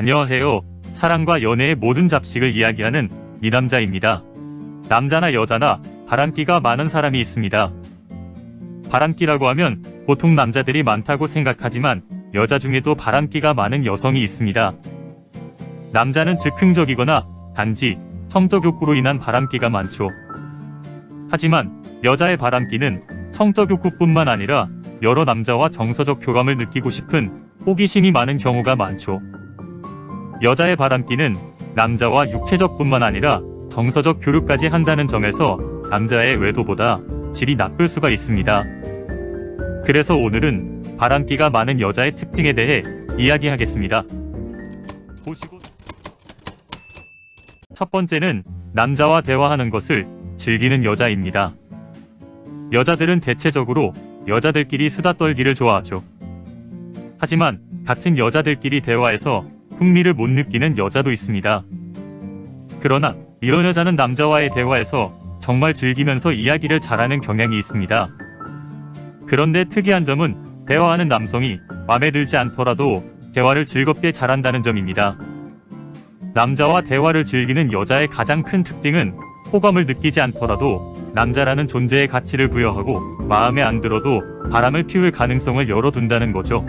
안녕하세요. 사랑과 연애의 모든 잡식을 이야기하는 미남자입니다. 남자나 여자나 바람기가 많은 사람이 있습니다. 바람기라고 하면 보통 남자들이 많다고 생각하지만 여자 중에도 바람기가 많은 여성이 있습니다. 남자는 즉흥적이거나 단지 성적 욕구로 인한 바람기가 많죠. 하지만 여자의 바람기는 성적 욕구뿐만 아니라 여러 남자와 정서적 교감을 느끼고 싶은 호기심이 많은 경우가 많죠. 여자의 바람기는 남자와 육체적뿐만 아니라 정서적 교류까지 한다는 점에서 남자의 외도보다 질이 나쁠 수가 있습니다. 그래서 오늘은 바람기가 많은 여자의 특징에 대해 이야기하겠습니다. 보시고 첫 번째는 남자와 대화하는 것을 즐기는 여자입니다. 여자들은 대체적으로 여자들끼리 수다 떨기를 좋아하죠. 하지만 같은 여자들끼리 대화해서 흥미를 못 느끼는 여자도 있습니다. 그러나 이런 여자는 남자와의 대화에서 정말 즐기면서 이야기를 잘하는 경향이 있습니다. 그런데 특이한 점은 대화하는 남성이 마음에 들지 않더라도 대화를 즐겁게 잘한다는 점입니다. 남자와 대화를 즐기는 여자의 가장 큰 특징은 호감을 느끼지 않더라도 남자라는 존재의 가치를 부여하고 마음에 안 들어도 바람을 피울 가능성을 열어둔다는 거죠.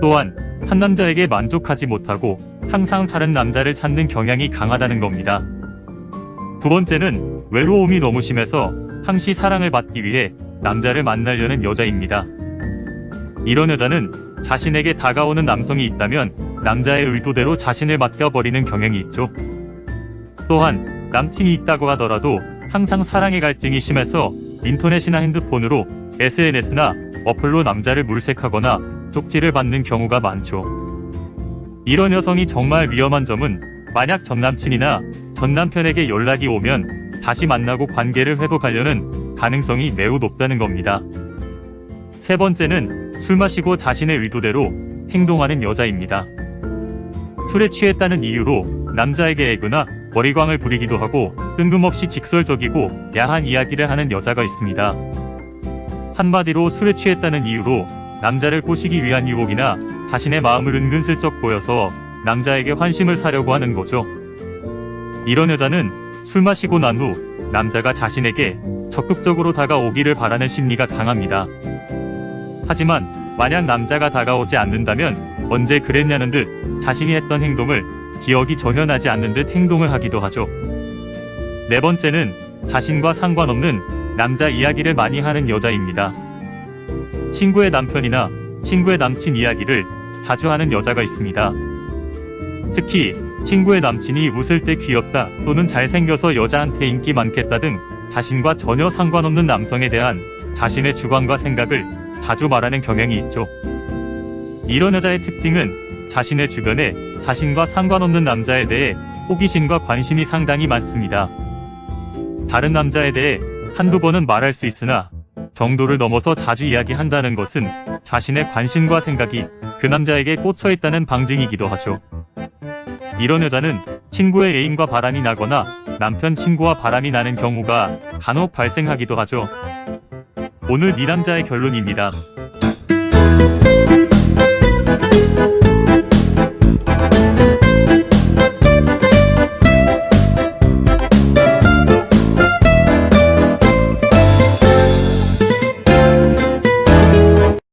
또한 한 남자에게 만족하지 못하고 항상 다른 남자를 찾는 경향이 강하다는 겁니다. 두 번째는 외로움이 너무 심해서 항시 사랑을 받기 위해 남자를 만나려는 여자입니다. 이런 여자는 자신에게 다가오는 남성이 있다면 남자의 의도대로 자신을 맡겨버리는 경향이 있죠. 또한 남친이 있다고 하더라도 항상 사랑의 갈증이 심해서 인터넷이나 핸드폰으로 SNS나 어플로 남자를 물색하거나 쪽지를 받는 경우가 많죠. 이런 여성이 정말 위험한 점은 만약 전 남친이나 전 남편에게 연락이 오면 다시 만나고 관계를 회복하려는 가능성이 매우 높다는 겁니다. 세 번째는 술 마시고 자신의 의도대로 행동하는 여자입니다. 술에 취했다는 이유로 남자에게 애교나 머리광을 부리기도 하고 뜬금없이 직설적이고 야한 이야기를 하는 여자가 있습니다. 한마디로 술에 취했다는 이유로 남자를 꼬시기 위한 유혹이나 자신의 마음을 은근슬쩍 보여서 남자에게 환심을 사려고 하는 거죠. 이런 여자는 술 마시고 난 후 남자가 자신에게 적극적으로 다가오기를 바라는 심리가 강합니다. 하지만 만약 남자가 다가오지 않는다면 언제 그랬냐는 듯 자신이 했던 행동을 기억이 전혀 나지 않는 듯 행동을 하기도 하죠. 네 번째는 자신과 상관없는 남자 이야기를 많이 하는 여자입니다. 친구의 남편이나 친구의 남친 이야기를 자주 하는 여자가 있습니다. 특히 친구의 남친이 웃을 때 귀엽다 또는 잘생겨서 여자한테 인기 많겠다 등 자신과 전혀 상관없는 남성에 대한 자신의 주관과 생각을 자주 말하는 경향이 있죠. 이런 여자의 특징은 자신의 주변에 자신과 상관없는 남자에 대해 호기심과 관심이 상당히 많습니다. 다른 남자에 대해 한두 번은 말할 수 있으나 정도를 넘어서 자주 이야기한다는 것은 자신의 관심과 생각이 그 남자에게 꽂혀 있다는 방증이기도 하죠. 이런 여자는 친구의 애인과 바람이 나거나 남편 친구와 바람이 나는 경우가 간혹 발생하기도 하죠. 오늘 이 남자의 결론입니다.